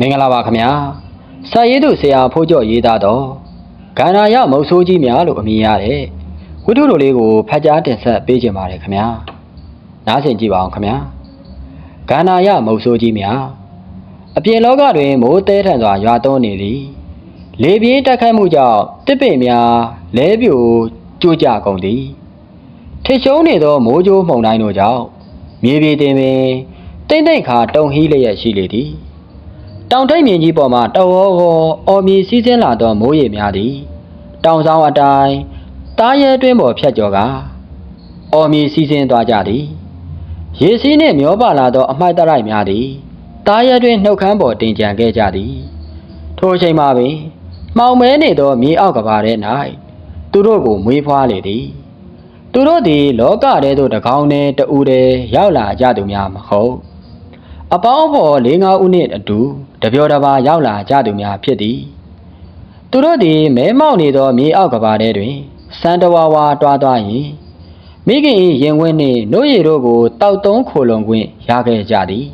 မင်္ဂလာပါခင်ဗျာစာရေးသူဆရာဖိုးကျော်ရေးသားတော့ဂန္ဓာရမုတ်ဆိုးကြီးများလို့အမည်ရတဲ့ဝိတုလိုလေးကိုဖတ်ကြားတင်ဆက်ပေးကြပါရခင်ဗျာနားဆင်ကြည့်ပါအောင်ခင်ဗျာဂန္ဓာရမုတ်ဆိုးကြီးများအပြင်လောကတွင်မိုးတဲထန်စွာရွာသွန်းနေသည်လေပြင်းတိုက်ခိုက်မှုကြောင့်တစ်ပင်များလဲပြိုကျိုးကြကုန်သည်ထစ်ရှုံးနေသောမိုးကြိုးမှုန်တိုင်းတို့ကြောင့်မြေပြေတင်ပင်တိမ့်တိမ့်ခါတုံဟီးလျက်ရှိလေသည် တောင်ထိပ်မြင်ကြီးပေါ်မှတဝေါကောအော်မီစီးဆင်းလာသောမိုးရေများသည်တောင်ဆောင်အတိုင်းတားရဲတွင်းပေါ်ဖြတ်ကျော်ကအော်မီစီးဆင်းသွားကြသည်ရေစီးနှင့်မျောပါလာသောအမိုက်တရိုက်များသည်တားရဲတွင်နှုတ်ခမ်းပေါ်တင်ကြံခဲ့ကြသည် ထိုအချိန်မှာပင်မှောင်မဲနေသောမြေအောက်ကဘာထဲ၌သူတို့ကိုမွေးဖွားလေသည် သူတို့သည် လောကထဲသို့တကောင်းနဲ့တူတယ်ရောက်လာကြသူများမဟုတ် အပေါင်းဖော်၄၅ဦးနှင့်အတူတပြောတပါရောက်လာကြသူများဖြစ်သည်သူတို့သည်မဲမောက်နေသောမြေအောက်ကဘာထဲတွင်စံတဝါဝါတွားသွားရင်မိခင်၏ရင်ဝင်းနှင့်နှုတ်ရည်တို့ကိုတောက်သုံးခိုလုံခွင့်ရခဲ့ကြသည်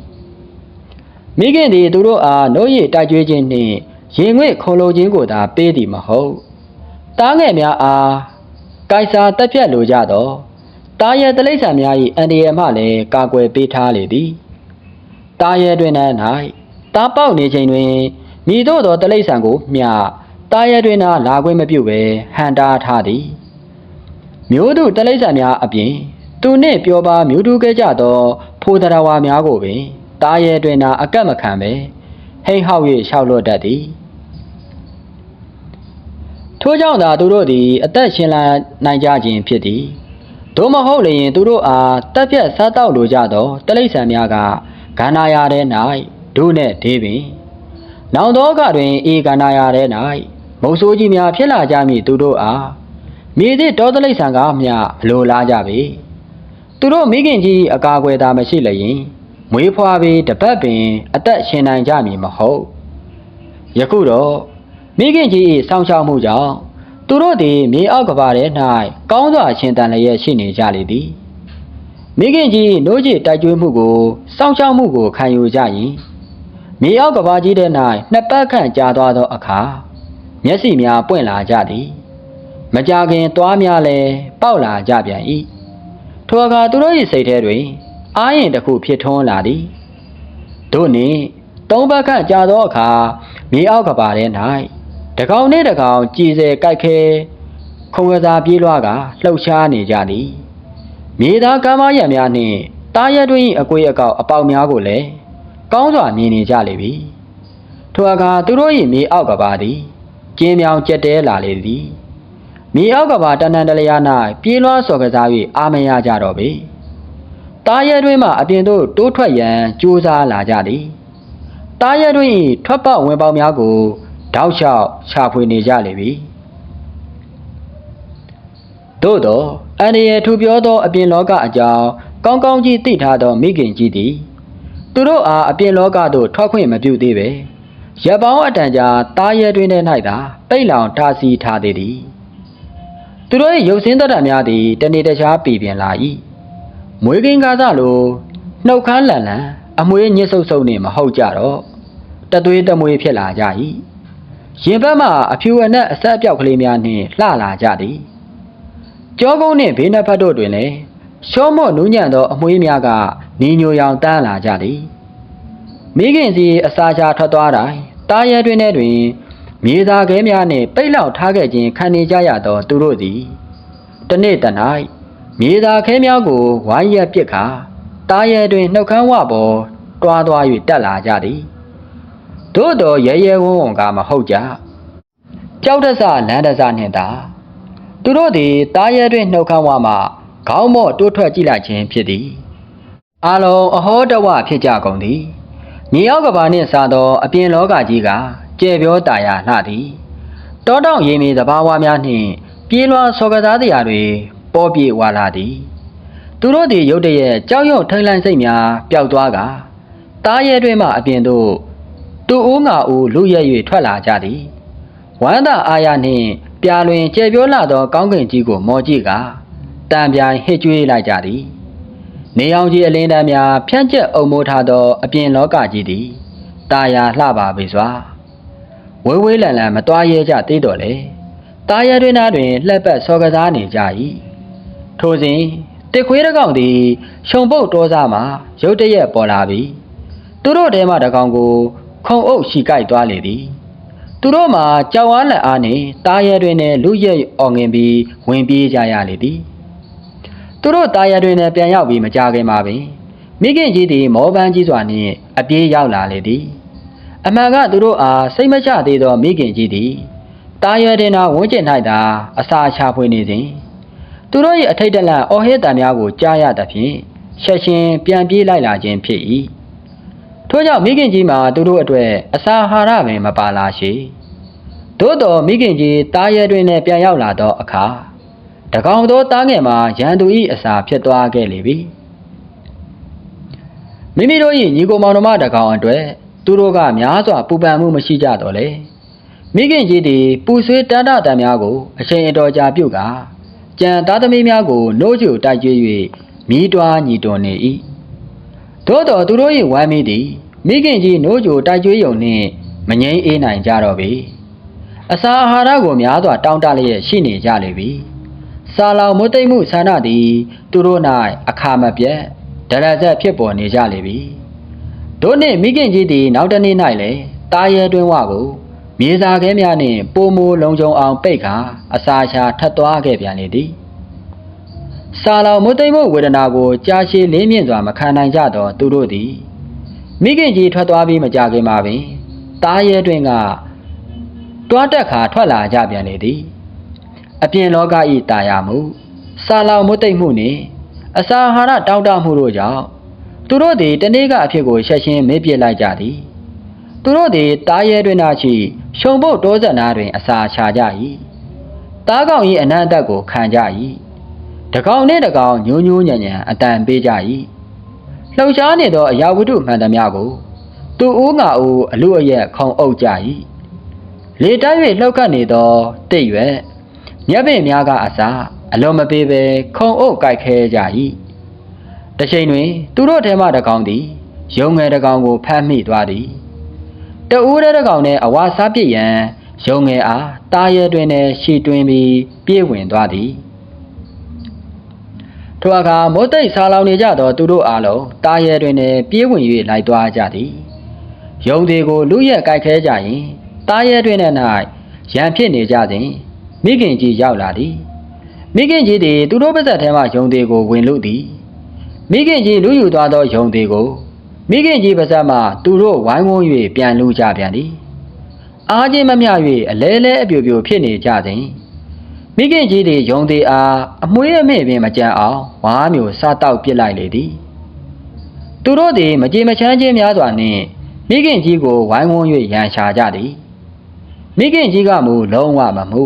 မိခင်သည်သူတို့အားနှုတ်ရည်တိုက်ကြွေးခြင်းနှင့်ရင်ငွေ့ခိုလုံခြင်းကိုသာပေးသည်မဟုတ်တားငယ်များအားကိုက်စာတက်ပြတ်လိုကြသောတားရဲတလိษံများ၏အန္တရာယ်မှလည်းကာကွယ်ပေးထားလေသည် တာရဲတွင်၌တားပေါက်နေချိန်တွင်မိတို့သောတလိษံကိုမျှတာရဲတွင်သာလာခွင့်မပြုဘဲဟန်တားထားသည်မျိုးသူတလိษံများအပြင်သူနှင့်ပြောပါမျိုးတူခဲ့ကြသောဖိုးတရဝါများကိုပင်တာရဲတွင်သာအကက်မခံပဲဟိန်ဟောက်၍ရှောက်လွတ်တတ်သည်ထို့ကြောင့်သာသူတို့သည်အသက်ရှင်လာနိုင်ကြခြင်းဖြစ်သည်သို့မဟုတ်လျင်သူတို့အားတက်ပြတ်စားတောက်လိုကြသောတလိษံများက ကန္နာယာထဲ၌ဒုနှင့်ဒေးပင်နောင်သောကတွင်ဤကန္နာယာထဲ၌မုတ်ဆိုးကြီးများဖြစ်လာကြမည်သူတို့အားမြေသည့်တောတလိษံကားမျှမလိုလားကြပေသူတို့မိခင်ကြီးအကာအကွယ်သာမရှိလျင်မွေးဖွားပြီးတပတ်ပင်အသက်ရှင်နိုင်ကြမည်မဟုတ်ယခုတော့မိခင်ကြီး၏စောင့်ရှောက်မှုကြောင့်သူတို့သည်မြေအောက်ကဘာထဲ၌ကောင်းစွာရှင်တန်လျက်ရှိနေကြလေသည် မိခင်ကြီးနိုးကြီးတိုက်ကျွေးမှုကိုစောင့်ရှောက်မှုကိုခံယူကြရင်မြေအောက်ကဘာကြီးတဲ့၌နှစ်ပတ်ခန့်ကြာသွားသောအခါမျက်စိများပွင့်လာကြသည်မကြခင်သွားများလည်းပေါက်လာကြပြန်၏ထိုအခါသူတို့၏စိတ်ထဲတွင် အာရင်တစ်ခုဖြစ်ထွန်းလာသည်တို့နှင့်သုံးပတ်ခန့်ကြာသောအခါမြေအောက်ကဘာထဲ၌တကောင်နှင့်တကောင်ကြည်စဲကြိုက်ခဲခုံကစားပြေးလွှားကလှုပ်ရှားနေကြသည် မြေသားကမ်းမရံများနှင့်တားရတွင်အကွေးအကောက်အပေါက်များကိုလည်းကောင်းစွာမြင်နေကြလေပြီထိုအခါသူတို့၏မြေအောက်ကဘာသည်ကျင်းမြောင်ကြက်တဲလာလေသည်မြေအောက်ကဘာတဏ္ဍလျာ၌ပြေးလွှားစော်ကစား၍အာမရကြတော့ပေတားရတွင်မှအပြင်သို့တိုးထွက်ရန်ကြိုးစားလာကြသည်တားရတွင်၏ထွက်ပေါက်ဝင်ပေါက်များကိုတောက်လျှောက်ရှာဖွေနေကြလေပြီ သို့သောအန္တရာယ်ထူပြောသောအပြင်လောကအကြောင်းကောင်းကောင်းကြီးသိထားသောမိခင်ကြီးသည်သူတို့အားအပြင်လောကသို့ထွက်ခွင့်မပြုသေးပဲရပ်ပေါင်းအတန်ကြာတားရဲတွင်ထဲ၌သာပိတ်လောင်ထားစီထားသေးသည်သူတို့၏ရုပ်စင်းတတ်တာများသည်တနေ့တခြားပြည်ပြင်လာ၏မွေးကင်းကားသလိုနှုတ်ခမ်းလန်လန်အမွေးညစ်ဆုပ်ဆုပ်နှင့်မဟုတ်ကြတော့တသွေးတမွေးဖြစ်လာကြ၏ရင်ဘက်မှအဖြူအနက်အဆက်အပြောက်ကလေးများနှင့်လှလာကြသည် ကြောကုန်းနှင့်ဘေးနှစ်ဖက်တို့တွင်လည်းရှောမော့နူးညံ့သောအမွှေးများကနီညိုရောင်တန်းလာကြသည်မိခင်စီအစာချထွက်သွားတိုင်းတားရဲတွင်ထဲတွင် မြေသာခဲများနှင့်ပိတ်လောက်ထားခဲ့ခြင်းခံနေကြရသောသူတို့သည်တနေ့တ၌မြေသာခဲများကိုဝိုင်းရက်ပစ်ခါတားရဲတွင်နှုတ်ခမ်းဝပေါ်တွားသွား၍တက်လာကြသည်သို့တော်ရဲရဲဝုံဝုံကမဟုတ်ကြကြောက်တဆလန်းတဆနှင့်သာ သူတို့သည်တားရဲတွင်နှုတ်ခမ်းဝမှခေါင်းမော့တိုးထွက်ကြည့်လိုက်ခြင်းဖြစ်သည်အာလုံးအဟောတဝဖြစ်ကြကုန်သည်မြေရောက်ကဘာနှင့်စားသောအပြင်လောကကြီးကကြဲပြောတာယာလှသည်တောတောင်ရေမြေသဘာဝများနှင့်ပြေးလွှာစောကစားတရားတွေပေါ်ပြေဝါလာသည်သူတို့သည်ရုတ်တရက်ကြောက်ရွံ့ထိန်လန့်စိတ်များပျောက်သွားကတားရဲတွင်မှအပြင်သို့တူအိုးငါအိုးလူရဲ၍ထွက်လာကြသည် ဝမ်းသာအားရနှင့်ပြာလွင်ကျဲပြောလာသော ကောင်းကင်ကြီးကို မော်ကြည့်ကတံပြိုင်ဟစ်ကြွေးလိုက်ကြသည်နေအောင်ကြီးအလင်းတန်းများဖြန့်ကျက်အုံမိုးထားသောအပြင်လောကကြီးသည်တာယာလှပါပေစွာဝဲဝဲလန်လန်မတွားရဲကြသေးတော်လေတာယာတွင်နာတွင်လှက်ပတ်စောကစားနေကြ၏ထိုစဉ်တစ်ခွေးတစ်ကောင်သည်ရှုံပုတ်တောစားမှရုတ်တရက်ပေါ်လာပြီးသူတို့ထဲမှတစ်ကောင်ကိုခုံအုပ်ရှိကိုက်သွားလေသည် သူတို့မှာကြောက်အားလက်အားနဲ့တားရဲတွင်နဲ့လူရဲအော်ငင်ပြီးဝင်ပြေးကြရလေသည်သူတို့တားရဲတွင်နဲ့ပြန်ရောက်ပြီးမကြခင်မှာပင်မိခင်ကြီးသည်မောပန်းကြီးစွာနှင့်အပြေးရောက်လာလေသည်အမှန်ကသူတို့အားစိတ်မချသေးသောမိခင်ကြီးသည်တားရဲတွင်သာဝန်းကျင်၌သာအစာချဖွေနေစဉ်သူတို့၏အထိတ်တလန့်အော်ဟစ်တံများကိုကြားရသဖြင့်ချက်ချင်းပြန်ပြေးလိုက်လာခြင်းဖြစ်၏ ထို့ကြောင့်မိခင်ကြီးမှာသူတို့အတွက်အစာအာဟာရပင်မပါလာရှိသို့တော်မိခင်ကြီးတားရဲတွင်နဲ့ပြန်ရောက်လာသောအခါတကောင်သောတားငယ်မှာရန်သူ၏အစာဖြစ်သွားခဲ့လေပြီမိမိတို့၏ညီကိုမောင်နှမတကောင်အတွက်သူတို့ကများစွာပူပန်မှုမရှိကြတော့လေမိခင်ကြီးသည်ပူဆွေးတန်းတတန်များကိုအချိန်အတော်ကြာပြုတ်ကကြံသားသမီးများကိုနှိုးကျတိုက်ကျွေး၍မိတွားညီတွန်နေ၏သို့တော်သူတို့၏ဝမ်းမီသည် မိခင်ကြီးနှိုးကျတိုက်ကျွေးယုံနှင့်မငိမ့်အေးနိုင်ကြတော့ပေအစာအာဟာရကိုများစွာတောင်းတလျက်ရှိနေကြလေပြီစာလောင်မွတ်သိမ့်မှုဆန္ဒသည် သူတို့၌အခါမပြတ်ဒလဆက်ဖြစ်ပေါ်နေကြလေပြီတို့နှင့်မိခင်ကြီးသည်နောက်တနေ့၌လည်းတာရဲတွင်းဝကိုမြေစာခဲများနှင့်ပိုမိုလုံခြုံအောင်ပိတ်ကာအစာချာထပ်သွားခဲ့ပြန်လေသည်စာလောင်မွတ်သိမ့်မှုဝေဒနာကိုကြားရှည်လေးမြင့်စွာမခံနိုင်ကြသောသူတို့သည် မိခင်ကြီးထွက်သွားပြီးမကြခင်မှာပင်တာရဲတွင်ကတွားတက်ခါထွက်လာကြပြန်လေသည်အပြင်လောကဤတာယာမှုစာလောင်မွတ်သိမ့်မှုနှင့်အစာအာဟာရတောင်းတမှုတို့ကြောင့်သူတို့သည်တနေ့ကအဖြစ်ကိုရှက်ရှင်းမေ့ပြစ်လိုက်ကြသည်သူတို့သည်တားရဲတွင်သာရှိရှုံဖို့တောဆက်နာတွင် အစာချကြ၏တားကောင်၏အနန္တကိုခံကြ၏တကောင်နှင့်တကောင်ညိုးညိုးညံ့ညံ့အတန်ပေးကြ၏ လှုပ်ရှားနေသောအရာဝတ္ထုမှန်သမျှကိုသူဦးငါဦးအလူအရက်ခေါင်အုပ်ကြ၏လေတိုက်၍လှုပ်ခတ်နေသောတိတ်ရွယ်မြက်ပင်များကအစာအလုံးမပေးဘဲခုံအုပ်ကြိုက်ခဲကြ၏တချိန်တွင် သူတို့ထဲမှတကောင်သည်ရုံငယ်တကောင်ကိုဖမ်းမိသွားသည်တဦးတဲ့တကောင်နဲ့အဝါစားပစ်ရန်ရုံငယ်အားတားရဲတွင်နဲ့ရှီတွင်ပြီးပြေးဝင်သွားသည် ထိုအခါမိုးတိတ်ဆာလောင်နေကြသောသူတို့အားလုံးတားရဲတွင်နဲ့ပြေးဝင်၍လိုက်သွားကြသည်ရုံသေးကိုလူရက်ကြိုက်ခဲကြရင်တားရဲတွင်၌ရန်ဖြစ်နေကြစဉ်မိခင်ကြီးရောက်လာသည်မိခင်ကြီးသည်သူတို့ပါဇက်ထဲမှယုံသေးကိုဝင်လို့သည်မိခင်ကြီးလူယူသွားသောယုံသေးကိုမိခင်ကြီးပါဇက်မှသူတို့ဝိုင်းဝန်း၍ပြန်လူကြပြန်သည်အားချင်းမမျှ၍အလဲလဲအပြိုပြိုဖြစ်နေကြစဉ် မိခင်ကြီးသည်ယုံသေးအားအမွှေးအမေ့ပင်မကြံအောင်ဝါးမျိုးစားတောက်ပစ်လိုက်လေသည်သူတို့သည်မကြေမချမ်းချင်းများစွာနှင့်မိခင်ကြီးကိုဝိုင်းဝန်း၍ရန်ရှာကြသည်မိခင်ကြီးကမူလုံးဝမမှု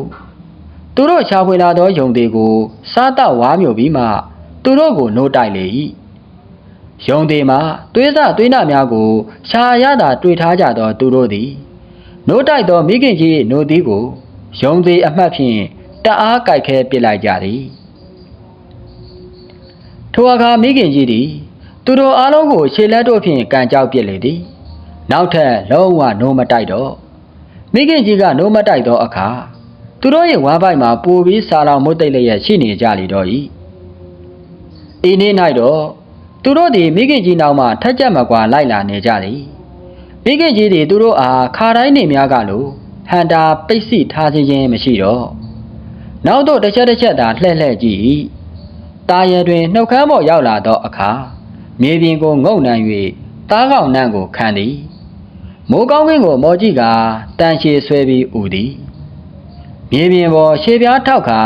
သူတို့ရှာဖွေလာသောယုံသေးကိုစားတော့ဝါမျိုးပြီးမှသူတို့ကိုနှိုးတိုက်လေ၏ယုံသေးမှာသွေးစသွေးနှများကိုရှာရတာတွေ့ထားကြသော သူတို့သည်နှိုးတိုက်သောမိခင်ကြီး၏နှိုးသည်ကိုယုံသေးအမှတ်ဖြင့် တအားကြိုက်ခဲပစ်လိုက်ကြသည်ထိုအခါမိခင်ကြီးသည်သူတို့အားလုံးကိုခြေလက်တို့ဖြင့်ကန်ကြောက်ပစ်လေသည်နောက်ထပ်လုံးဝနိုးမတိုက်တော့မိခင်ကြီးကနိုးမတိုက်သောအခါသူတို့ရဲ့ဝမ်းပိုက်မှာပိုပြီးစာလောင်မွတ်သိပ်လျက်ရှိနေကြလေတော့၏ဤနေ့၌တော့သူတို့သည်မိခင်ကြီးနောက်မှထက်ကြက်မကွာလိုက်လာနေကြသည်မိခင်ကြီးသည်သူတို့အားခါတိုင်းနေများကလိုဟန်တာပိတ်စီထားခြင်းမရှိတော့ နောက်တော့တစ်ချက်တစ်ချက်သာလှဲ့လှဲ့ကြည့်၏တာရဲတွင်နှုတ်ခမ်းပေါ်ရောက်လာသောအခါမြေပြင်ကိုငုံနှံ၍တားကောင်နှံ့ကိုခံသည်မိုးကောင်းကင်းကိုမော်ကြည့်ကတန်ရှည်ဆွဲပြီးဥသည်မြေပြင်ပေါ်ရှေးပြားထောက်ခါ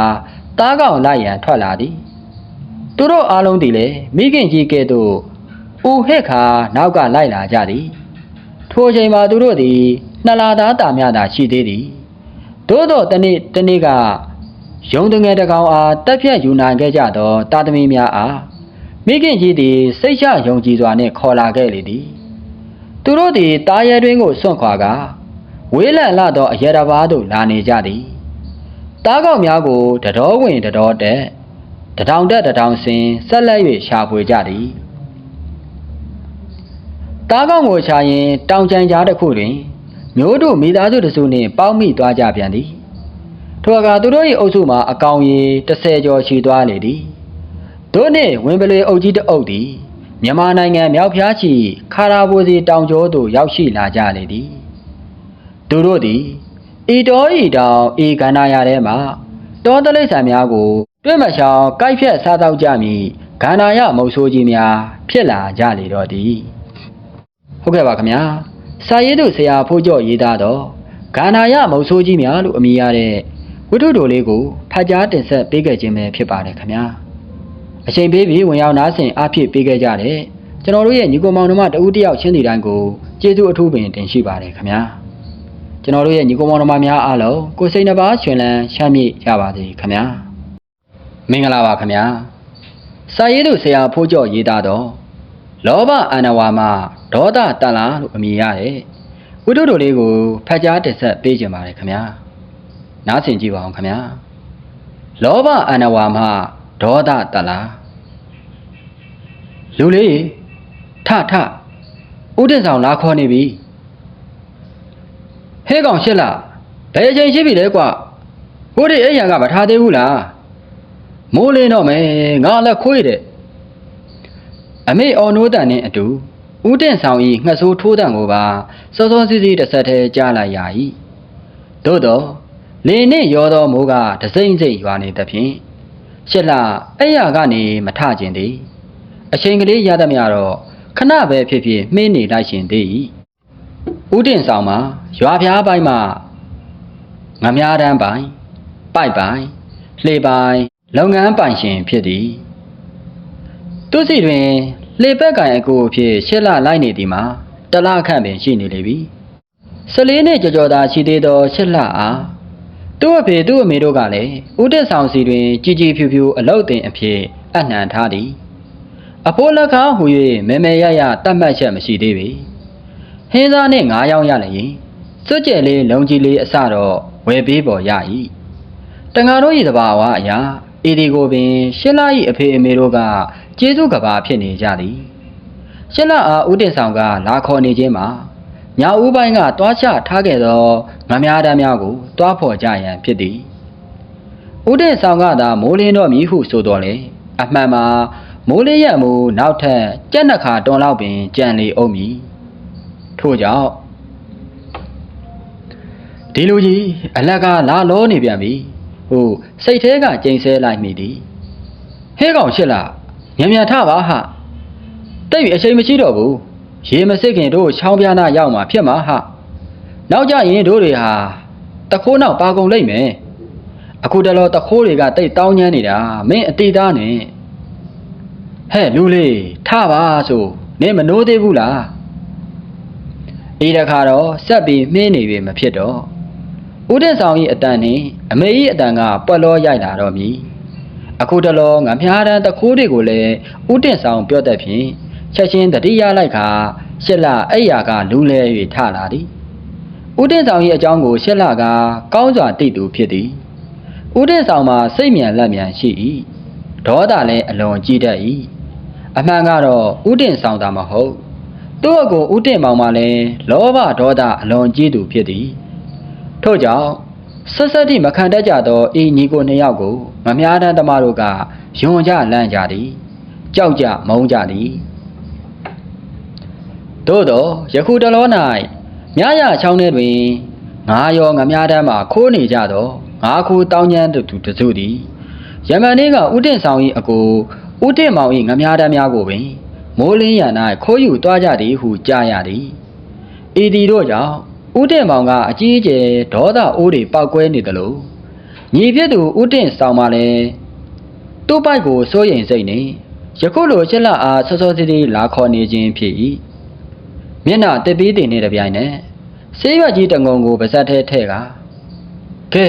တားကောင်လိုက်ရန်ထွက်လာသည်သူတို့အားလုံးသည်လည်းမိခင်ကြီးကဲ့သို့ဥဟက်ခါနောက်ကလိုက်လာကြသည်ထိုအချိန်မှာသူတို့သည်နှစ်လာသားတာများသာရှိသေးသည်သို့တော့တနေ့တနေ့က ယုံတငယ်တကောင်အားတက်ဖြတ်ယူနိုင်ခဲ့ကြသောတာသမီများအားမိခင်ကြီးသည်စိတ်ချယုံကြည်စွာနှင့်ခေါ်လာခဲ့လေသည်သူတို့သည်တားရဲတွင်ကိုစွန့်ခွာကဝေးလံလာသောအရတဘာသို့လာနေကြသည်တားကောက်များကိုတတော်ဝင်တတော်တက်တထောင်တက်တထောင်ဆင်းဆက်လက်၍ရှာဖွေကြသည်တားကောင်းကိုချရင်တောင်ကြံကြားတစ်ခုတွင်မျိုးတို့မိသားစုတစုနှင့်ပေါင်းမိသွားကြပြန်သည် ထိုအခါသူတို့၏အုပ်စုမှာအကောင်ရီ30ကျော်ရှိသွားလေသည်တို့နှင့်ဝင်ပလေအုပ်ကြီးတအုပ်သည်မြန်မာနိုင်ငံမြောက်ဖျားချီခါရာဘိုစီတောင်ကျောသို့ရောက်ရှိလာကြလေသည်သူတို့သည်ဤတော်ဤတောင်ဤကန္နာရထဲမှတောတလိษံများကိုတွေ့မရှောင်ကိုက်ဖြတ်စားတော့ကြမည်ကန္နာရမုတ်ဆိုးကြီးများဖြစ်လာကြလေတော့သည်ဟုတ်ကဲ့ပါခင်ဗျာစာရေးသူဆရာဖိုးကျော်ရေးသားတော့ဂန္ဓာယမုတ်ဆိုးကြီးများလို့အမည်ရတဲ့ ဝိတုတိုလေးကိုဖတ်ကြားတင်ဆက်ပေးခဲ့ခြင်းပဲဖြစ်ပါတယ်ခင်ဗျာအချိန်ပေးပြီးဝင်ရောက်နားဆင်အားဖြည့်ပေးခဲ့ကြတဲ့ကျွန်တော်တို့ရဲ့ညီကိုမောင်နှမတဦးတယောက်ချင်းစီတိုင်းကိုကျေးဇူးအထူးပင်တင်ရှိပါတယ်ခင်ဗျာကျွန်တော်တို့ရဲ့ညီကိုမောင်နှမများအားလုံးကိုယ်စိတ်နှပါရှင်လန်းချမ်းမြေ့ကြပါစေခင်ဗျာမင်္ဂလာပါခင်ဗျာစာရေးသူဆရာဖိုးကျော်ရေးသားတော့လောဘအန္တဝါမဒေါသတန်လာလို့အမည်ရတယ်ဝိတုတို့လေးကိုဖတ်ကြားတင်ဆက်ပေးခြင်းပါတယ်ခင်ဗျာ နားဆင်ကြည့်ပါအောင်ခင်ဗျာလောဘအန္တဝါမဒေါသတန်လာလူလေးထထဥဒိဆောင်လာခေါ်နေပြီဟဲကောင်ရှစ်လားဘယ်အချိန်ရှိပြီလဲကွာဘိုးဒီအိယာကမထားသေးဘူးလားမိုးလင်းတော့မယ်ငါလည်းခွေးတယ်အမေအော်နိုးတန်နဲ့အတူဦးတင့်ဆောင်ဤငှက်ဆိုးထိုးတန်ကိုပါစောစောစီးစီးတစ်ဆက်တည်းကြားလိုက်ရ၏သို့တော့ လေနှင့်ရောသောမိုးကတစိမ့်စိမ့်ရွာနေသဖြင့်ရှစ်လအဲ့ရကနေမထခြင်းသည်အချိန်ကလေးရသမျှတော့ခဏပဲဖြစ်ဖြစ်မှင်းနေလိုက်ရှင်သေး၏ဦးတင်ဆောင်မှာရွာဖျားပိုင်းမှာငမားတန်းပိုင်းပိုက်ပိုင်းလှေပိုင်းလုပ်ငန်းပိုင်ရှင်ဖြစ်သည်သူစီတွင်လေပက်ကင်အကူအဖြစ်ရှစ်လလိုက်နေသည်မှာတလခန့်ပင်ရှိနေလေပြီ။၁၄နှစ်ကြော်ကြော်သာရှိသေးသောရှစ်လအား သူ့အဖေသူ့အမေတို့ကလည်းဦးတက်ဆောင်စီတွင်ជីជីဖြူဖြူအလုတ်တင်အဖြစ်အနှံထားသည်။အဖိုးလက်ခါဟူ၍မဲမဲရရတတ်မှတ်ချက်မရှိသေးပေ။ဟင်းသားနှင့်ငါးယောင်းရလျင်စွတ်ကျက်လေးလုံကြီးလေးအစတော့ဝယ်ပေးပေါ်ရ၏။တန်ဃာတို့၏တဘာဝအရာဤဒီကိုပင်ရှင်းလာ၏အဖေအမေတို့ကကျေးဇူးကဘာဖြစ်နေကြသည်ရှင်းလာအားဦးတင်ဆောင်ကလာခေါ်နေခြင်းမှာ ညာဦးပိုင်းကတွားချထားခဲ့သောငများတမ်းများကိုတွားဖော်ကြရန်ဖြစ်သည်ဦးတင်ဆောင်ကသာမိုးလင်းတော့မည်ဟုဆိုတော်လေအမှန်မှာမိုးလေးရက်မူနောက်ထပ်ကြက်နှခါတွန်လောက်ပင်ကြံလေအောင်မည်ထို့ကြောင့်ဒီလူကြီးအလက်ကလာလောနေပြန်ပြီဟိုစိတ်แท้ကကြိမ်ဆဲလိုက်မိသည်ဟဲကောင်ရှစ်လားမြန်မြန်ထပါဟာတိတ်ပြီးအချိန်မရှိတော့ဘူး ရေမစစ်ခင်တို့ချောင်းပြားနာရောက်မှာဖြစ်မှာဟာနောက်ကြရင်တို့တွေဟာတခိုးနောက်ပါကုန်လိမ့်မယ်အခုတလောတခိုးတွေကတိတ်တောင်းညမ်းနေတာမင်းအတိသားနဲ့ဟဲ့လူလေးထပါဆိုနင်းမနိုးသေးဘူးလားအေးတခါတော့ဆက်ပြီးမင်းနေပြီမဖြစ်တော့ဦးတင်ဆောင်၏အတန်နှင့်အမေ၏အတန်ကပွက်လောရိုက်လာတော့မည်အခုတလောငါမြားတန်းတခိုးတွေကိုလည်းဦးတင်ဆောင်ပြောတတ်ဖြင့် ချက်ချင်းတတိယလိုက်ခါရှစ်လအဲ့ရာကလူလဲ၍ထလာသည်ဦးတင်ဆောင်၏အကြောင်းကိုရှစ်လကကောင်းစွာသိသူဖြစ်သည်ဦးတင်ဆောင်မှာစိတ်မြန်လက်မြန်ရှိ၏ဒေါသလည်းအလွန်ကြီးတတ်၏အမှန်ကတော့ဦးတင်ဆောင်တာမဟုတ်သူ့အကိုဦးတင်မောင်မှလည်းလောဘဒေါသအလွန်ကြီးသူဖြစ်သည်ထို့ကြောင့်ဆက်ဆက်တိမခံတတ်ကြသောဤညီကိုနှစ်ယောက်ကိုမများတမ်းသမားတို့ကယွန်ကြလန့်ကြသည်ကြောက်ကြမုန်းကြသည် သို့သောယခုတလော၌မြရချောင်းထဲတွင်ငါရောငများတမ်းမှခိုးနေကြသောငါခုတောင်းကျမ်းသူတစုသည်ယမန်နေ့ကဥတင့်ဆောင်၏အကိုဥတင့်မောင်၏ငများတမ်းများကိုပင်မိုးလင်းရန်၌ခိုးယူသွားကြသည်ဟုကြားရသည်ဤသည်တို့ကြောင့်ဦးတင့်မောင်ကအကြီးအကျယ်ဒေါသအိုးတွေပောက်ကွဲနေတယ်လို့ညီဖြစ်သူဦးတင့်ဆောင်ပါလဲသူ့ပိုက်ကိုစိုးရိမ်စိတ်နေယခုလိုချက်လက်အားစောစောစီးစီးလာခေါ်နေခြင်းဖြစ်၏ မျက်နှာတစ်ပီးတင်နေတဲ့ပြိုင်နဲ့ဆေးရွက်ကြီးတငုံကိုပါဇက်ထဲထည့်ကကဲ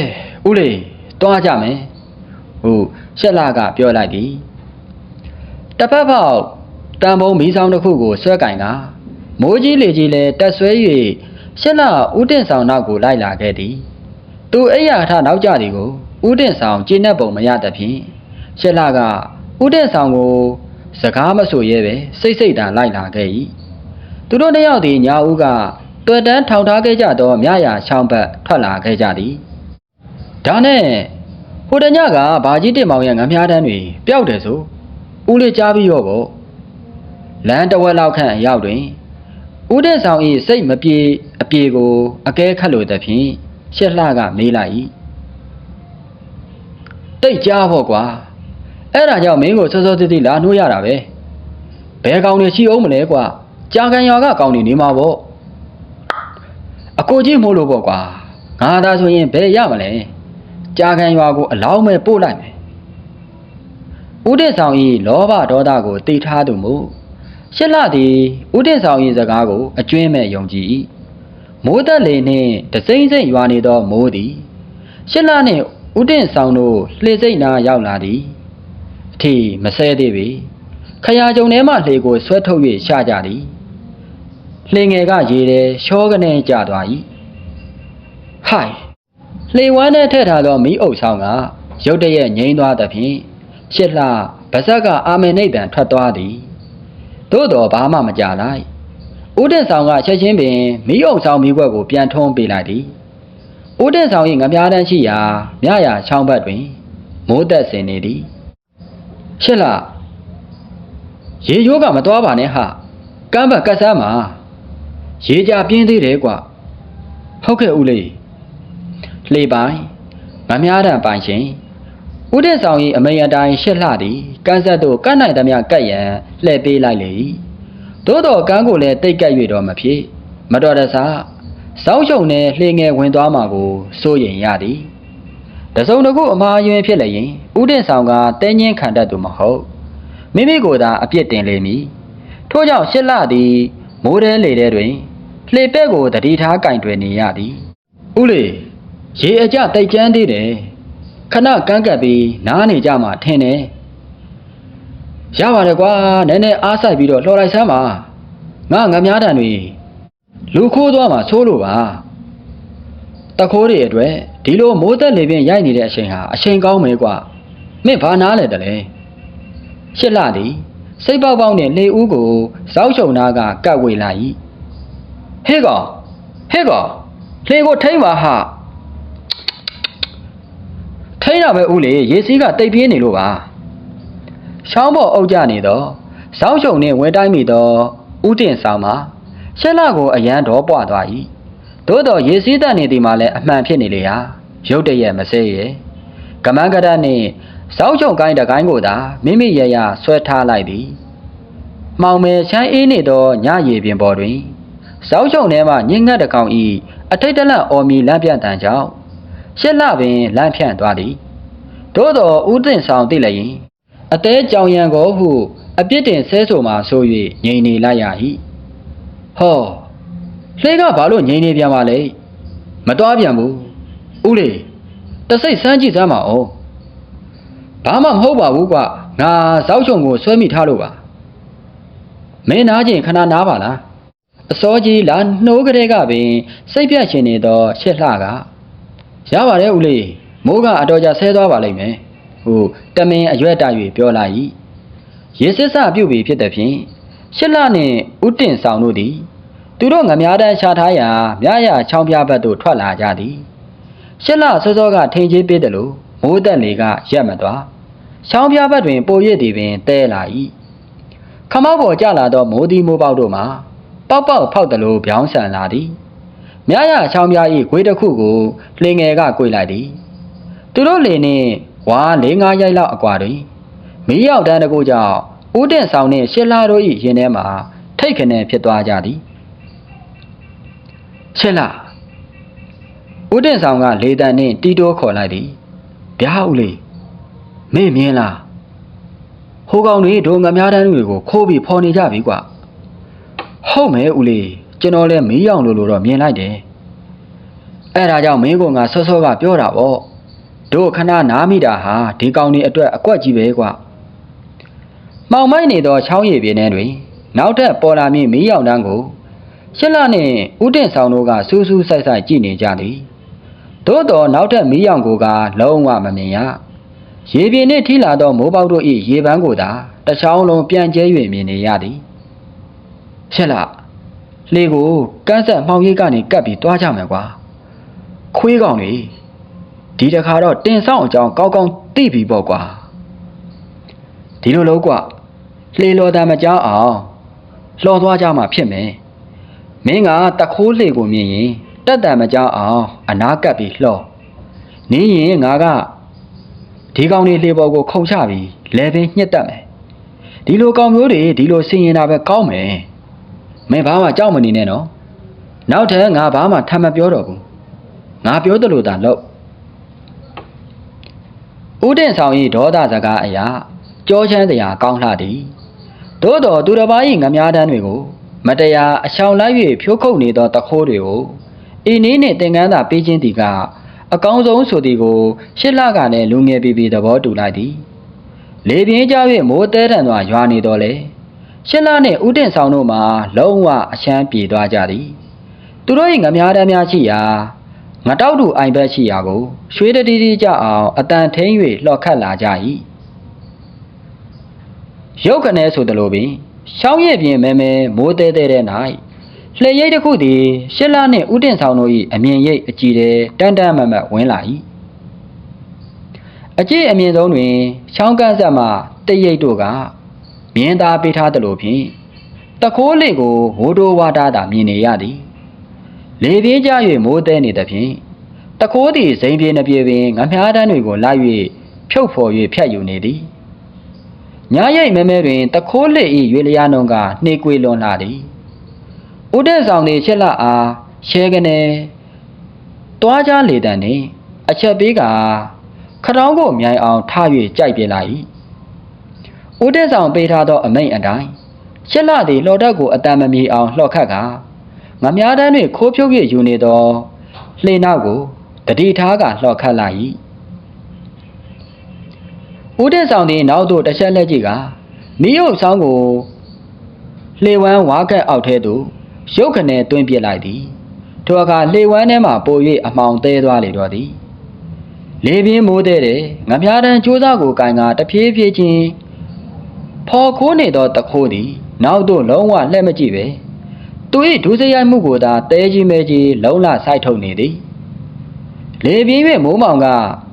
ဦးလေးတွားကြမယ်ဟုတ်ရှက်လာကပြောလိုက်သည်တစ်ဖက်ပေါက်တန်ဖုံမီးဆောင်တစ်ခုကိုဆွဲကင်ကမိုးကြီးလေကြီးလဲတက်ဆွဲ၍ရှစ်လဦးတင်ဆောင်နောက်ကိုလိုက်လာခဲ့သည်သူအိယာထနောက်ကြသည်ကိုဦးတင်ဆောင်ကျင်းတဲ့ပုံမရသဖြင့်ရှစ်လကဦးတင်ဆောင်ကိုစကားမဆိုရဲပဲစိတ်စိတ်တန်လိုက်လာခဲ့၏ သူတို့နှစ်ယောက်သည်ညာဦးကတွေ့တန်းထောင်ထားခဲ့ကြသောမြရာချောင်းဘက်ထွက်လာခဲ့ကြသည်ဒါနဲ့ဟိုတညကဘာကြီးတင်မောင်ရဲ့ငမည်းတန်းတွေပျောက်တယ်ဆိုဦးလေးကြားပြီးရောပေါ့လမ်းတစ်ဝက်လောက်ခန့်အရောက်တွင်ဦးတဲ့ဆောင်၏စိတ်မပြေအပြေကိုအကဲခတ်လိုသဖြင့်ရှက်လှကမေးလိုက်၏တိတ်ကြားဖို့ကွာအဲ့ဒါကြောင့်မင်းကိုစောစောတိတိလာနှိုးရတာပဲဘယ်ကောင်တွေရှိအောင်မလဲကွာ ကြာကန်ရွာကကောင်တွေနေမှာပေါ့အကိုကြီးမို့လို့ပေါ့ကွာငါသာဆိုရင်ဘယ်ရမလဲကြာကန်ရွာကိုအလောင်းမဲ့ပို့လိုက်မယ်ဦးတဲ့ဆောင်၏လောဘဒေါသကိုတိထားသူမူရှစ်လသည်ဦးတဲ့ဆောင်၏စကားကိုအကျွင်းမဲ့ယုံကြည်၏မိုးသက်လေနှင့်တစိမ့်စိမ့်ရွာနေသောမိုးသည်ရှစ်လနှင့်ဦးတင်ဆောင်တို့လှေစိတ်နာရောက်လာသည်အထီမဆဲသေးပေခရာကြုံထဲမှလှေကိုဆွဲထုတ်၍ရှာကြသည် လှေငယ်ကရေတယ်ရှောကနေကျသွား၏ဟိုင်လှေဝမ်းထဲထည့်ထားသောမီးအုပ်ဆောင်ကရုတ်တရက်ငိမ့်သွားသဖြင့်ရှစ်လှဗဇက်ကအာမေနိတ်တန်ထွက်သွားသည်သို့တော်ဘာမှမကြလိုက်ဦးတင်ဆောင်ကချက်ချင်းပင်မီးအုပ်ဆောင်မီးခွက်ကိုပြန်ထုံးပေးလိုက်သည်ဦးတင်ဆောင်၏ငပြားတန်းရှိရာမြရာချောင်းဘက်တွင်မိုးသက်စင်နေသည်ရှစ်လှရေရိုးကမသွားပါနဲ့ဟာကမ်းဘက်ကတ်ဆမ်းမှာ ရေကြပြင်းသေးတယ်ကွဟုတ်ကဲ့ဦးလေးလှေပိုင်မများတန်ပိုင်ရှင်ဥဒိဆောင်၏အမေအတိုင်းရှက်လှသည်ကန်းဆက်တို့ကတ်နိုင်သမျှကတ်ရန်လှည့်ပေးလိုက်လေ၏သို့တော်ကန်းကိုလည်းတိတ်ကပ်၍တော့မဖြစ်မတော်တဆစောင်းရှုံနဲ့လှေငယ်ဝင်သွားမှာကိုစိုးရင်ရသည်တစုံတစ်ခုအမှားယွင်းဖြစ်လျင်ဥဒိဆောင်ကတဲငင်းခံတတ်သူမဟုတ်မိမိကိုယ်သာအပြစ်တင်လေမည်ထို့ကြောင့်ရှစ်လသည်မိုးတဲလေထဲတွင် လှေပဲ့ကိုတတိထားကင်တွယ်နေရသည်ဥလေရေအကြတိတ်ကျန်းသေးတယ်ခဏကန်းကပ်ပြီးနားနေကြမှာထင်တယ်ရပါတယ်ကွာနည်းနည်းအားဆိုင်ပြီးတော့လှော်လိုက်စမ်းပါငါငမားတန်တွေလူခိုးသွားမှာဆိုးလို့ပါတခိုးတွေအတွက်ဒီလိုမိုးသက်လေပြင်းရိုက်နေတဲ့အချိန်ဟာအချိန်ကောင်းမယ်ကွာမင်းဘာနားလဲတလဲရှစ်လသည်စိတ်ပေါက်ပေါက်နဲ့လေဦးကိုဇောက်ချုံနာကကတ်ဝေလိုက်၏ ဟေးကောင်ဟေးကောင်လေကိုထိမ့်ပါဟာထိမ့်ရမယ်ဦးလေရေစီးကတိတ်ပြင်းနေလို့ပါရှောင်းပေါ်အုပ်ကြနေတော့ဇောက်ချုံနဲ့ဝဲတိုင်းမိတော့ဦးတင်ဆောင်မှာရှက်လကိုအရန်တော်ပွားသွား၏သို့တော့ရေစီးတတ်နေသည်မှာလည်းအမှန်ဖြစ်နေလေဟာရုတ်တရက်မစဲရဲ့ကမန်းကရနှင့်ဇောက်ချုံကိုင်းတကိုင်းကိုသာမိမိရရဆွဲထားလိုက်သည်မှောင်မယ်ချမ်းအေးနေသောညရေပြင်ပေါ်တွင် ဇောက်ချုံထဲမှညင်ငတ်တကောင်ဤအထိတ်တလန့်အော်မီလန့်ပြန့်တန်ကြောင့်ရှစ်လပင်လန့်ဖြန့်သွားသည်သို့တော်ဦးတင်ဆောင်သိလျင်အသေးကြောင်ရံကိုဟုအပြစ်တင်ဆဲဆိုမှဆို၍ငြိမ်နေလိုက်ရ၏ဟောလှေကဘာလို့ငြိမ်နေပြန်ပါလဲမတော်ပြန်ဘူးဦးလေးတစိတ်စမ်းကြည့်စမ်းပါဦးဘာမှမဟုတ်ပါဘူးကွာငါဇောက်ချုံကိုဆွဲမိထားလို့ပါမင်းနားကျင်ခဏနားပါလား အစောကြီးလာနှိုးကလေးကပင် စိတ်ပြတ်ရှင်နေသောရှစ်လှကရပါတယ်ဦးလေးမိုးကအတော်ကြာဆဲသွားပါလိမ့်မယ်ဟိုတမင်အရွက်တ၍ပြောလာ၏ရေစစ်စပြုတ်ပြီဖြစ်တဲ့ဖြင့်ရှစ်လနှင့်ဥတင်ဆောင်တို့သည် သူတို့ငမားတန်းရှာထားရာမြရချောင်းပြဘက်သို့ထွက်လာကြသည်ရှစ်လစောစောကထိန်ချင်းပေးတယ်လို့မိုးတက်လေကရက်မသွားချောင်းပြဘက်တွင်ပိုရစ်သည်ပင်တဲလာ၏ခမောက်ပေါ်ကျလာသောမိုးဒီမိုးပေါက်တို့မှာ ပေါက်ပေါက်ဖောက်တယ်လို့ပြောင်းဆန်လာသည်မြရချောင်းပြ၏ဂွေးတစ်ခုကိုလှင်ငယ်က꿰လိုက်သည်သူတို့လေနှင့်ဝါ၄၅ရိုက်လောက်အကွာတွင်မီးရောက်တန်းတကူကြောင့်ဦးတင်ဆောင်နှင့်ရှစ်လာတို့၏ရင်ထဲမှာထိတ်ခနဲဖြစ်သွားကြသည်ရှစ်လာဦးတင်ဆောင်ကလေတန်နှင့်တီတိုးခေါ်လိုက်သည်ဗျာဦးလေးမေ့မြင်လားဟိုကောင်တွေဒုံငမားတန်းတွေကိုခိုးပြီးဖော်နေကြပြီကွာ ဟုတ်မယ်ဦးလေးကျွန်တော်လည်းမီးရောက်လို့လို့တော့မြင်လိုက်တယ်အဲ့ဒါကြောင့်မင်းကငါဆော့ဆော့ကပြောတာပေါ့တို့ခဏနားမိတာဟာဒီကောင်တွေအတွက်အကွက်ကြီးပဲကွာမှောင်မိုက်နေသောချောင်းရည်ပြင်းထဲတွင် နောက်ထပ်ပေါ်လာမည့်မီးရောင်တန်းကိုရှစ်လနှင့်ဥတင်ဆောင်တို့ကစူးစူးဆိုင်ဆိုင်ကြည့်နေကြသည်သို့တော်နောက်ထပ်မီးရောင်ကိုကလုံးဝမမြင်ရရေပြင်းနှင့်ထိလာသောမိုးပေါက်တို့၏ရေပန်းကိုသာတချောင်းလုံးပြန်ကျဲ၍မြင်နေရသည် ရှစ်လလှေကိုကန်းဆက်မှောင်ရိပ်ကနေကပ်ပြီးသွားကြမယ်ကွာခွေးကောင်တွေဒီတခါတော့တင်ဆောင်အကြောင်းကောင်းကောင်းသိပြီပေါ့ကွာဒီလိုလို့ကွာလှေလော်တံမကြောက်အောင်လှော်သွားကြမှာဖြစ်မယ်မင်းကတခိုးလှေကိုမြင်ရင်တက်တံမကြောက်အောင်အနာကပ်ပြီးလှော်နေရင်ငါကဒီကောင်တွေလှေပေါ်ကိုခုန်ချပြီးလဲပင်ညှက်တက်မယ်ဒီလိုကောင်မျိုးတွေဒီလိုဆင်ရင်တာပဲကောင်းမယ် မင်းဘာမှကြောက်မနေနဲ့နော်နောက်ထပ်ငါဘာမှထပ်မပြောတော့ဘူးငါပြောတယ်လို့သာလုပ်ဦးတင်ဆောင်၏ဒေါသစကားအရာကြောချမ်းတရားကောင်းလှသည်သို့တော်သူတစ်ပါး၏ငမားတန်းတွေကို မတရားအချောင်လိုက်၍ဖြိုးခုတ်နေသောတခိုးတွေကိုဤနည်းနှင့်သင်္ကန်းသာပေးခြင်းသည်ကအကောင်းဆုံးဆိုသည်ကိုရှစ်လကလည်းလူငယ်ပြည်ပြည်သဘောတူလိုက်သည်လေပြင်းကြား၍မိုးတဲတန်စွာရွာနေတော့လေ ရှင်းလာနှင့်ဥတင်ဆောင်တို့မှာလုံးဝအချမ်းပြေသွားကြသည်သူတို့၏ငမားတမ်းများရှိရာငတောက်တူအိုင်ဘက်ရှိရာကိုရွှေတတိတိကြအောင်အတန်ထင်း၍လှော်ခတ်လာကြ၏ရုတ်ကနေဆိုသလိုပင်ရှောင်းရဲ့ပြင်မဲမဲမိုးတဲတဲတဲ့၌လှည့်ရိပ်တစ်ခုသည်ရှင်းလာနှင့်ဥတင်ဆောင်တို့၏အမြင်ရိပ်အကြည့်တဲ့တန်တန်မတ်မတ်ဝင်လာ၏အကြည့်အမြင်ဆုံးတွင်ရှောင်းကန်းဆက်မှတရိပ်တို့က မြင်းသားပေးထားသလိုဖြင့်တခိုးလေးကိုဝိုးတိုးဝါတာသာမြင်နေရသည်လေပြင်းကြ၍မိုးတဲနေသဖြင့်တခိုးသည်ဇိမ်ပြေနှပြေပင်ငမြားတန်းတွေကိုလိုက်၍ဖြုတ်ဖော်၍ဖြတ်ယူနေသည်ညရိတ်မဲမဲတွင်တခိုးလေး၏ရွေလျားနှုံကနှေးကွေးလွန်လာသည်ဥဒဲဆောင်သည်ချက်လအားရှဲကနေတွားကြလေတံနှင့်အချက်ပေးကခတောင်းကိုမြိုင်အောင်ထား၍ကြိုက်ပြလိုက်၏ ဦးတက်ဆောင်ပေးထားသောအမိန့်အတိုင်းရှစ်လသည်လှော်တက်ကိုအတန်မမြေအောင်လှော်ခတ်ကငမားတန်းတွင်ခိုးဖြုတ်၍ယူနေသောလှေနောက်ကိုတတိထားကလှော်ခတ်လိုက်၏ဦးတက်ဆောင်သည်နောက်သို့တစ်ချက်လက်ကြည့်ကမိယုတ်ဆောင်ကိုလှေဝမ်းဝါကက်အောက်ထဲသို့ရုတ်ခနဲတွင်းပစ်လိုက်သည်ထိုအခါလှေဝမ်းထဲမှပို၍အမှောင်သေးသွားလေတော့သည်လေပြင်းမိုးတဲ့တဲ့ငမြားတန်းကြိုးစားကိုကင်ကတဖြည်းဖြည်းချင်း ဖော်ခိုးနေသောတခိုးသည် နောက်သို့လုံးဝလှည့်မကြည့်ပဲသူ၏ဒုစရိုက်မှုကိုသာတဲကြီးမဲကြီးလုံးလစိုက်ထုတ်နေသည်လေပြင်း၍မိုးမောင်က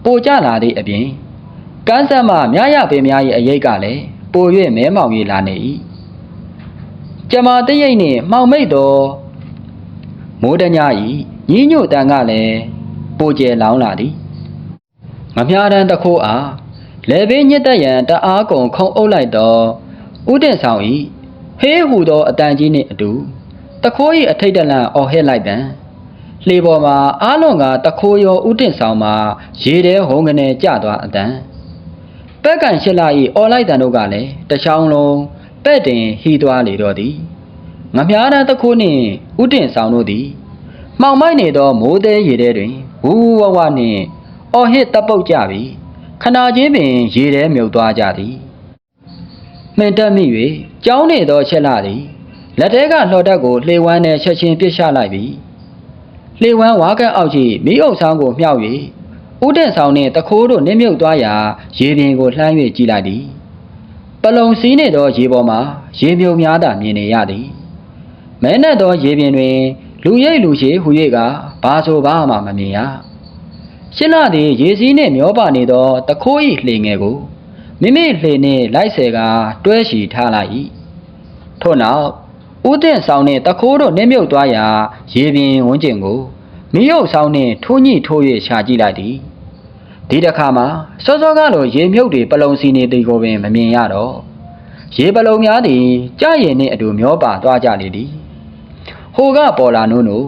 ပိုကျလာသည့်အပြင်ကန်းဆက်မှမြရပင်များ၏အရိတ်ကလည်းပို၍မဲမောင်၍လာနေ၏ကျမတရိတ်နှင့်မှောင်မိတ်သောမိုးတညာ၏ညီညွတ်တန်ကလည်းပိုကျဲလောင်းလာသည်ငမြားတန်းတစ်ခိုးအား လေပင်ညစ်တက်ရန်တအားကုန်ခုံအုပ်လိုက်သောဥတင်ဆောင်ဤဟေးဟူသောအတန်ကြီးနှင့်အတူတခိုး၏အထိတ်တလန့်အော်ဟစ်လိုက်တံလှေပေါ်မှာအားလုံးကတခိုးရောဥတင်ဆောင်မှာရေထဲဟုံကနေကျသွားအတန်ပက်ကန်ရှစ်လာ၏အော်လိုက်တန်တို့ကလည်းတချောင်းလုံးပဲ့တင်ဟီးသွားလေတော့သည်ငမြားတန်းတခိုးနှင့်ဥတင်ဆောင်တို့သည်မှောင်မိုက်နေသောမိုးသေးရေထဲတွင်ဝူဝဝနှင့်အော်ဟစ်တပ်ပုတ်ကြပြီ ခနာချင်းပင်ရေထဲမြုပ်သွားကြသည်မှင်တက်မိ၍ကြောင်းနေသောချက်လာသည်လက်ထဲကလှော်တက်ကိုလှေဝမ်းနဲ့ချက်ချင်းပစ်ချလိုက်ပြီလှေဝမ်းဝါကက်အောက်ရှိမိအုပ်ဆောင်ကိုမြှောက်၍ဥတဲ့ဆောင်နှင့်တခိုးတို့နင်းမြုပ်သွားရာရေပြင်ကိုလှမ်း၍ကြည့်လိုက်သည်ပလုံစည်းနေသောရေပေါ်မှာရေမြုပ်များသာမြင်နေရသည်မဲနဲ့သောရေပြင်တွင် လူရိပ်လူရှိဟူ၍ကဘာဆိုဘာမှမမြင်ရ ရှင်းလာသည်ရေစည်းနှင့်မျောပါနေသောတခိုး၏လှေငယ်ကိုမိမိလှေနှင့်လိုက်ဆယ်ကတွဲချီထားလိုက်၏ထို့နောက်ဦးတင်ဆောင်နှင့်တခိုးတို့နှင်းမြုပ်သွားရာရေပြင်ဝန်းကျင်ကိုမိယုတ်ဆောင်နှင့်ထိုးညှိထိုး၍ရှာကြည့်လိုက်သည်ဒီတစ်ခါမှာစောစောကလိုရေမြုပ်တွေပလုံစီနေသည်ကိုပင်မမြင်ရတော့ရေပလုံများသည်ကြရင်နှင့်အတူမျောပါသွားကြလေသည်ဟိုကပေါ်လာနိုးနိုး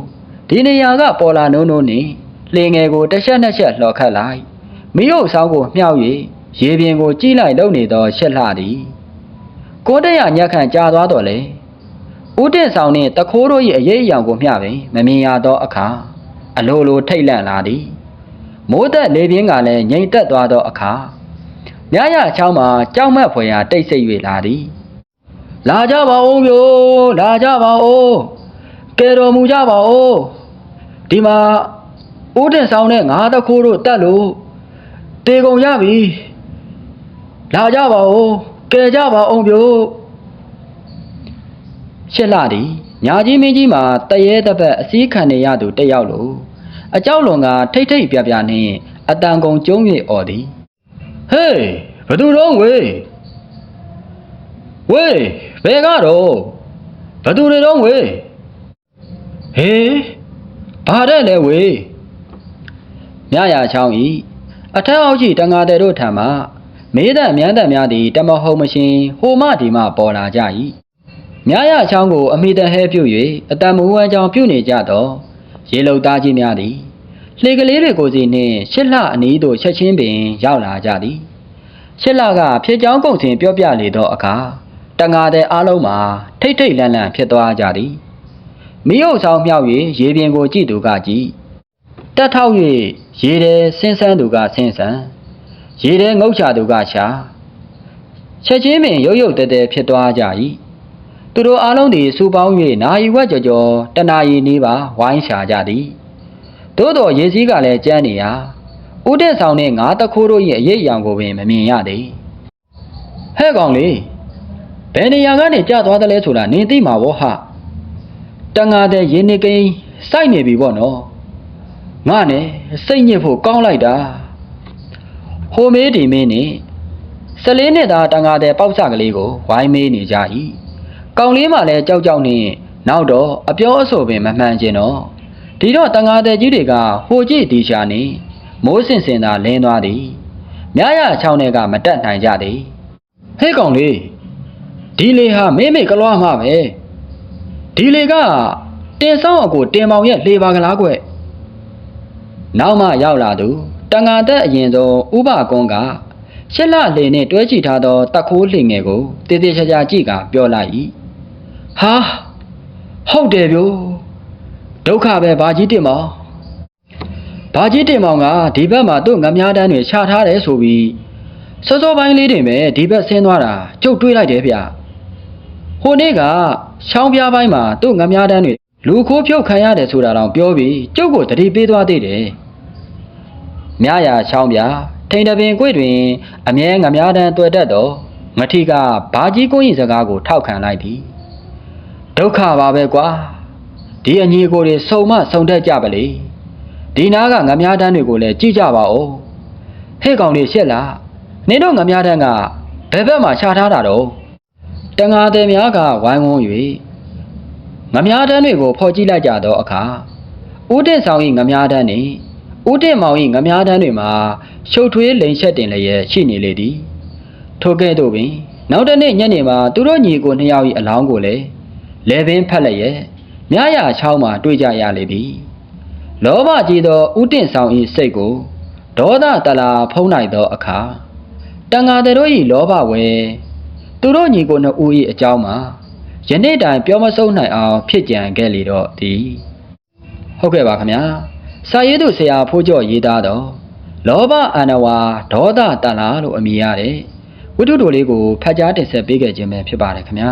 ဒီနေရာကပေါ်လာနိုးနိုးနှင့် လှေငယ်ကိုတစ်ချက်နှစ်ချက်လှော်ခတ်လိုက်မိယုတ်ဆောင်ကိုမြှောက်၍ရေပြင်ကိုကြည့်လိုက်လုံနေသောရှက်လှသည်ကိုတရညက်ခန့်ကြာသွားတော့လေဦးတင်ဆောင်နှင့်တခိုးတို့၏အရေးအယောင်ကိုမျှပင်မမြင်ရသောအခါအလိုလိုထိတ်လန့်လာသည်မိုးသက်လေပြင်းကလည်းငြိမ်သက်သွားသောအခါညရချောင်းမှာကြောက်မက်ဖွယ်ရာတိတ်ဆိတ်၍လာသည်လာကြပါဦးဗျို့လာကြပါဦးကဲတော်မူကြပါဦးဒီမှာ ဦးတင်ဆောင်နဲ့ငါးတခိုးတို့တက်လို့တေကုန်ရပြီလာကြပါဦးကဲကြပါအောင်ပြို့ရှစ်လသည်ညာကြီးမင်းကြီးမှာတရေတပတ်အစည်းခံနေရသူတစ်ယောက်လိုအကြောက်လွန်ကထိတ်ထိတ်ပြပြနှင့်အတန်ကုန်ကျုံး၍អော်သည်ဟေးဘသူတော့ဝေးဝေးဘယ်ကတော့ဘသူတွေတော့ဝေးဟေးဘာတဲ့လဲဝေး မြရချောင်းဤအထက်အောက်ကြီးတန်ဃာတဲ့တို့ထံမှမေးသက်မြန်းသက်များသည်တမဟုတ်မရှင်ဟိုမဒီမှပေါ်လာကြ၏မြရချောင်းကိုအမိတဟဲပြုတ်၍အတံမူဝမ်းကြောင့်ပြုတ်နေကြသောရေလုံသားကြီးများသည်လှေကလေးတွေကိုစီနှင့်ရှစ်လှအနီးသို့ချက်ချင်းပင်ရောက်လာကြသည်ရှစ်လှကဖြစ်ကြောင်းကုန်စင်ပြောပြလေသောအခါတန်ဃာတဲ့အားလုံးမှာထိတ်ထိတ်လန့်လန့်ဖြစ်သွားကြသည်မိယုတ်ဆောင်မြောက်၍ရေပြင်ကိုကြည့်သူကကြည့်တက်ထောက်၍ ရေထဲဆင်းဆန်းသူကဆင်းဆန်းရေထဲငုတ်ချသူကရှာချက်ချင်းပင်ရုပ်ရုပ်တဲတဲဖြစ်သွားကြ၏သူတို့အားလုံးသည်စူပေါင်း၍နာယီဝက်ကြော်ကြော်တနာရီနေပါဝိုင်းရှာကြသည်သို့တော်ရေစည်းကလည်းကျန်းနေရာဥတဲ့ဆောင်နှင့်ငါတခိုးတို့၏အရေးအယောင်ကိုပင်မမြင်ရသည်ဟဲ့ကောင်လေးဘယ်နေရာကနေကြာသွားသလဲဆိုတာနင်သိမှာဗောဟတန်ငါတဲ့ရင်းနေကိန်းစိုက်နေပြီဗောနော် ငါနဲ့စိတ်ညစ်ဖို့ကောင်းလိုက်တာဟိုမေးဒီမင်းနဲ့ဆလေးနှစ်သားတန်ဃာတဲ့ပေါက်စကလေးကိုဝိုင်းမေးနေကြ၏ကောင်လေးမှလည်းကြောက်ကြောက်နဲ့နောက်တော့အပြောအဆိုပင်မမှန်ကျင်တော့ဒီတော့တန်ဃာတဲ့ကြီးတွေကဟိုကြည့်တီရှာနေမိုးစင်စင်သာလင်းသွားသည်မြရချောင်းတွေကမတက်နိုင်ကြသည်ဟေးကောင်လေးဒီလေဟာမေးမေးကလွားမှာပဲဒီလေကတင်ဆောင်အကိုတင်မောင်ရဲ့လေပါကလားကွ နောက်မှရောက်လာသူတန်ငါတက်အရင်ဆုံးဥပကွန်ကရှစ်လလေနဲ့တွဲကြည့်ထားသောတက်ခိုးလှင်ငယ်ကိုတည်တည်ချာချာကြည့်ကပြောလိုက်၏ဟာဟုတ်တယ်ဗျို့ဒုက္ခပဲဘာကြီးတင်မောင်ဘာကြီးတင်မောင်ကဒီဘက်မှာသူ့ငမများတန်းတွေခြာထားတယ်ဆိုပြီးစောစောပိုင်းလေးတင်ပဲဒီဘက်ဆင်းသွားတာကျုပ်တွေးလိုက်တယ်ဗျဟိုနေ့ကရှောင်းပြားပိုင်းမှာသူ့ငမများတန်းတွေလူခိုးဖြုတ်ခံရတယ်ဆိုတာတောင်ပြောပြီးကျုပ်ကိုတတိပေးသွားသေးတယ် မြရာချောင်းပြထိန်တပင်ကွေ့တွင် အမြဲငမားတန်းတွေ့တတ်သောငထီကဘာကြီးကိုရင်စကားကိုထောက်ခံလိုက်သည်ဒုက္ခပါပဲကွာဒီအညီကိုတွေစုံမစုံတတ်ကြပါလေဒီနားကငမားတန်းတွေကိုလည်းကြည့်ကြပါဦးဟဲ့ကောင်လေးရှက်လားနင်တို့ငမားတန်းကဘယ်ဘက်မှာခြာထားတာတော့တန်ငါတယ်များကဝိုင်းဝန်း၍ငမားတန်းတွေကိုဖော်ကြည့်လိုက်ကြသောအခါဦးတင်ဆောင်၏ငမားတန်းနှင့် ဦးတင်မောင်၏ငမားတန်းတွေမှာရှုပ်ထွေးလိန်ချက်တင်လျက်ရှိနေလေသည်ထိုကဲ့သို့ပင်နောက်တစ်နေ့ညနေမှာသူတို့ညီကိုနှစ်ယောက်၏အလောင်းကိုလည်းလဲပင်ဖက်လျက်မြရချောင်းမှာတွေ့ကြရလေသည်လောဘကြီးသောဦးတင်ဆောင်၏စိတ်ကိုဒေါသတလာဖုံးနိုင်သောအခါတန်ဃာတွေတို့၏လောဘဝဲသူတို့ညီကိုနှစ်ဦး၏အကြောင်းမှာယနေ့တိုင်ပြောမဆုံးနိုင်အောင်ဖြစ်ကြံခဲ့လေတော့သည်ဟုတ်ကဲ့ပါခင်ဗျာ စာရေးသူဆရာဖိုးကျော်ရေးသားတော့လောဘအန္တဝါဒေါသတန်လာလို့အမည်ရတဲ့ဝိတုတို့လေးကိုဖတ်ကြားတင်ဆက်ပေးခဲ့ခြင်းပဲဖြစ်ပါတယ်ခင်ဗျာ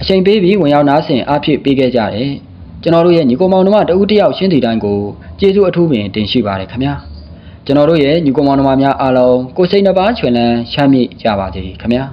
အချိန်ပေးပြီးဝင်ရောက်နားဆင်အားဖြည့်ပေးခဲ့ကြတယ်ကျွန်တော်တို့ရဲ့ညီကောင်မောင်နှမတဦးတစ်ယောက်ရှင်းတည်တိုင်းကိုကျေးဇူးအထူးပင်တင်ရှိပါတယ်ခင်ဗျာကျွန်တော်တို့ရဲ့ညီကောင်မောင်နှမများအားလုံးကိုယ်စိတ်နှပါချွင်လန်းချမ်းမြေ့ကြပါစေခင်ဗျာ